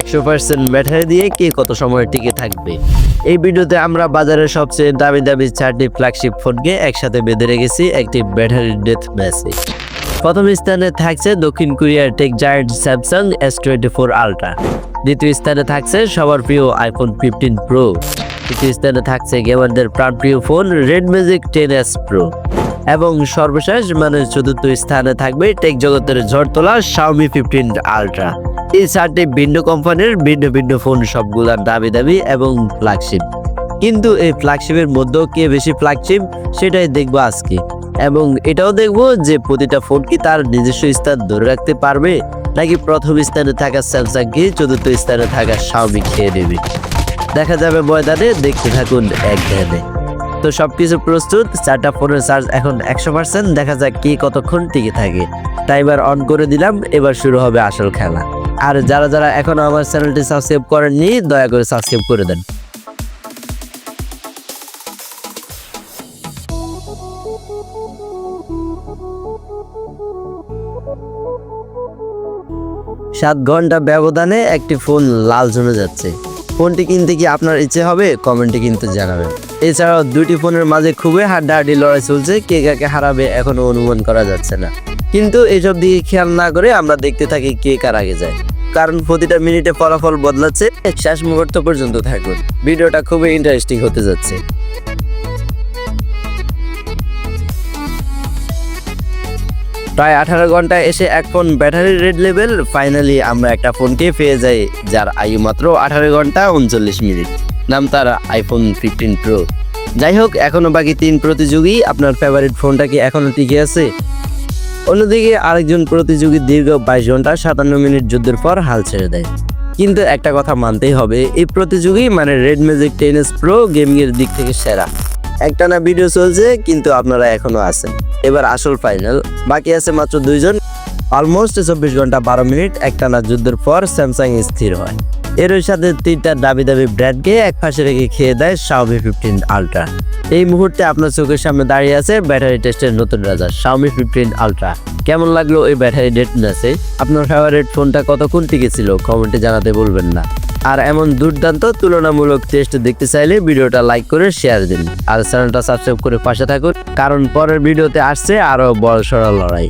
একশো percent battery দিয়ে কে কত সময় টিকে থাকবে। এই ভিডিওতে আমরা বাজারের সবচেয়ে দামি দামি চারটি ফ্ল্যাগশিপ ফোনকে একসাথে বেঁধে রেখেছি, একটি ব্যাটারি ডেথ ম্যাচে প্রথম স্থানে থাকছে দক্ষিণ কোরিয়ার tech giant Samsung S twenty four Ultra দ্বিতীয় স্থানে থাকছে সবার প্রিয় আইফোন ফিফটিন প্রো তৃতীয় স্থানে থাকছে গেমারদের প্রাণপ্রিয় phone Red Magic ten S Pro এবং সর্বশেষ মানে চতুর্থ স্থানে থাকবে টেক জগতের ঝড় তোলা শাওমি ফিফটিন আলট্রা এই চারটি ভিন্ন কোম্পানির ভিন্ন ভিন্ন ফোন সবগুলার দামি দামি এবং ফ্ল্যাগশিপ কিন্তু এই ফ্ল্যাগশিপের মধ্যেও কে বেশি ফ্ল্যাগশিপ সেটাই দেখব আজকে। এবং এটাও দেখব যে প্রতিটা ফোন কি তার নিজস্ব স্থান ধরে রাখতে পারবে, নাকি প্রথম স্থানে থাকা স্যামসাং কি চতুর্থ স্থানে থাকা শাওমি খেয়ে নেবে। দেখা যাবে ময়দানে, দেখতে থাকুন এক ধ্যানে। তো সবকিছু প্রস্তুত, চারটা ফোনের চার্জ এখন একশো পার্সেন্ট দেখা যাক কি কতক্ষণ টিকে থাকে। টাইমার অন করে দিলাম, এবার শুরু হবে আসল খেলা। আর যারা যারা এখনও আমার চ্যানেলটি সাবস্ক্রাইব করেননি, দয়া করে সাবস্ক্রাইব করে দেন। সাত ঘণ্টা ব্যবধানে একটি ফোন লাল জমে যাচ্ছে। ফোনটি কিনতে কি আপনার ইচ্ছে হবে, কমেন্টে কিন্তু জানাবেন। এছাড়াও দুটি ফোনের মাঝে খুবই হাড্ডাহাড্ডি লড়াই চলছে, কে কাকে হারাবে এখনও অনুমান করা যাচ্ছে না। কিন্তু এসব দিকে খেয়াল না করে আমরা দেখতে থাকি কে কার আগে যায়। কারণ প্রতিটা মিনিটে ফলাফল বদলাচ্ছে, শেষ মুহূর্ত পর্যন্ত থাকুন। ভিডিওটা খুবই ইন্টারেস্টিং হতে যাচ্ছে। প্রায় আঠারো ঘণ্টা এসে এক phone battery red level. Finally আমরা একটা ফোনকে পেয়ে যাই, যার আয়ু মাত্র আঠারো ঘণ্টা উনচল্লিশ মিনিট। নাম তার আইফোন ফিফটিন প্রো যাই হোক এখনও বাকি তিন প্রতিযোগী। আপনার ফেভারিট ফোনটা কি এখনও টিকে আছে? অন্যদিকে আরেকজন প্রতিযোগী দীর্ঘ বাইশ ঘণ্টা সাতান্ন মিনিট যুদ্ধের পর হাল ছেড়ে দেয়। কিন্তু একটা কথা মানতেই হবে, এই প্রতিযোগী মানে রেড ম্যাজিক টেনিস প্রো গেমিংয়ের দিক থেকে সেরা। একটানা ভিডিও চলছে, কিন্তু আপনারা এখনও আছেন। এবার আসল ফাইনাল বাকি আছে মাত্র দুইজন। অলমোস্ট চব্বিশ ঘণ্টা বারো মিনিট, একটানা যুদ্ধের পর স্যামসাং স্থির হয়। এর সাথে তিনটা দাবি দাবি ব্র্যান্ডকে এক পাশে রেখে খেয়ে দেয় শাওমি ফিফটিন আলট্রা এই মুহূর্তে আপনার চোখের সামনে দাঁড়িয়ে আছে ব্যাটারি টেস্টের নতুন রাজা শাওমি ফিফটিন আলট্রা কেমন লাগল এই ব্যাটারি ডেট ম্যাচে আপনার ফেভারিট ফোনটা কতক্ষণ টিকেছিল কমেন্টে জানাতে বলবেন না। আর এমন দুর্দান্ত তুলনামূলক টেস্ট দেখতে চাইলে ভিডিওটা লাইক করে শেয়ার দিন। আর চ্যানেলটা সাবস্ক্রাইব করে পাশে থাকুন, কারণ পরের ভিডিওতে আসছে আরও বড় সড়া লড়াই।